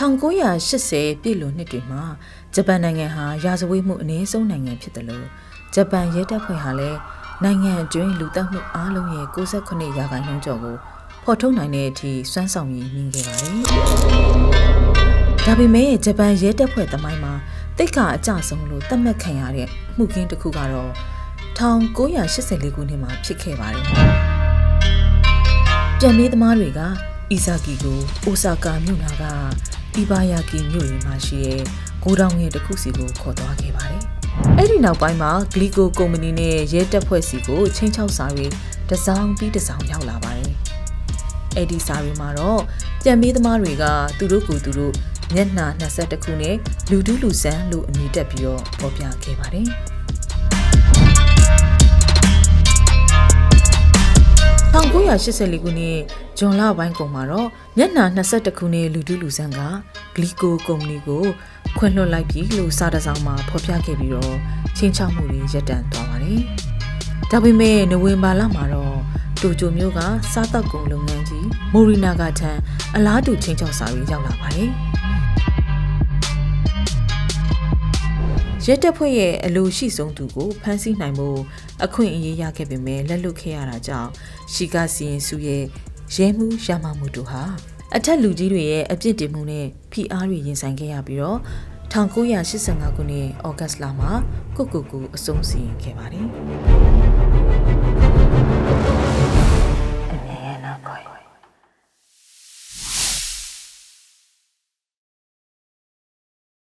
1980ပြည့်လွန်နှစ်တွေမှာဂျပန်နိုင်ငံဟာရာဇဝတ်မှုအနည်းဆုံးနိုင်ငံဖြစ်တယ်လို့ဂျပန်ရဲတပ်ဖွဲ့ဟာလည်းနိုင်ငံအတွင်းလူသတ်မှုအားလုံးရဲ့68ရာခိုင်နှုန်းကျော်ကိုဖော်ထုတ်နိုင်တဲ့အထိစွမ်းဆောင်ရည်မြင်ခဲ့ပါတယ်။ဒါပေမဲ့ဂျပန်ရဲတပ်ဖွဲ့သမိုင်းမှာတိတ်ခါအကြဆုံးလို့သတ်မှတ်ခံရတဲ့မှုကင်းတစ်ခုကတော့1984ခုနှစ်မှာဖြစ်ခဲ့ပါတယ်။ပြန်မေးသမားတွေက အီဇာကီကိုအိုဆာကာမြို့နာက အီဘာယာကီမြို့ရင်းမှာရှိတဲ့ဂိုဒေါင်ငယ်တစ်ခုစီကိုခေါ်သွားခဲ့ပါတယ်။အဲ့ဒီနောက်ပိုင်းမှာဂလီကိုကုမ္ပဏီနဲ့ရဲတပ်ဖွဲ့စီကိုချင်းချောက်စာတွေတစ်စောင်းပြီးတစ်စောင်းရောက်လာပါတယ်။အဲ့ဒီစာတွေမှာတော့ပြန်မေးသမားတွေကသူတို့ကိုယ်သူတို့မျက်နှာ22ခုနဲ့လူဒူးလူဆန်းလို့အမည်တက်ပြီးတော့ဖော်ပြခဲ့ပါတယ်။ 1984ခုနှစ်ဂျွန်လပိုင်းကုန်မှာတော့မျက်နှာ22ခုနှစ်လူဒုလူဆန်းကဂလီကိုကုမ္ပဏီကိုခွင့်လွှတ်လိုက်ပြီလို့စာတစ်စောင်မှာဖော်ပြခဲ့ပြီးတော့ချင်းချောက်မှုတွေရပ်တန့်သွားပါတယ်။ဒါပေမဲ့နိုဝင်ဘာလမှာတော့တိုကျိုမြို့ကစားတောက်ကုန်လုပ်ငန်းကြီးမိုရီနာကထံအလားတူချင်းချောက်စာတွေရောက်လာပါတယ်။ ရဲတပ်ဖွဲ့ရဲ့အလိုရှိဆုံးသူကိုဖမ်းဆီးနိုင်ဖို့အခွင့်အရေးရခဲ့ပေမဲ့လက်လွတ်ခဲ့ရတာကြောင့်ရှီကာစီရင်စုရဲ့ရဲမှုရမမှုတို့ဟာအထက်လူကြီးတွေရဲ့အပြစ်တင်မှုနဲ့ဖိအားတွေရင်ဆိုင်ခဲ့ရပြီးတော့1985ခုနှစ်ဩဂတ်လမှာကုတ်ကုတ်ကူအဆုံးစီရင်ခဲ့ပါတယ်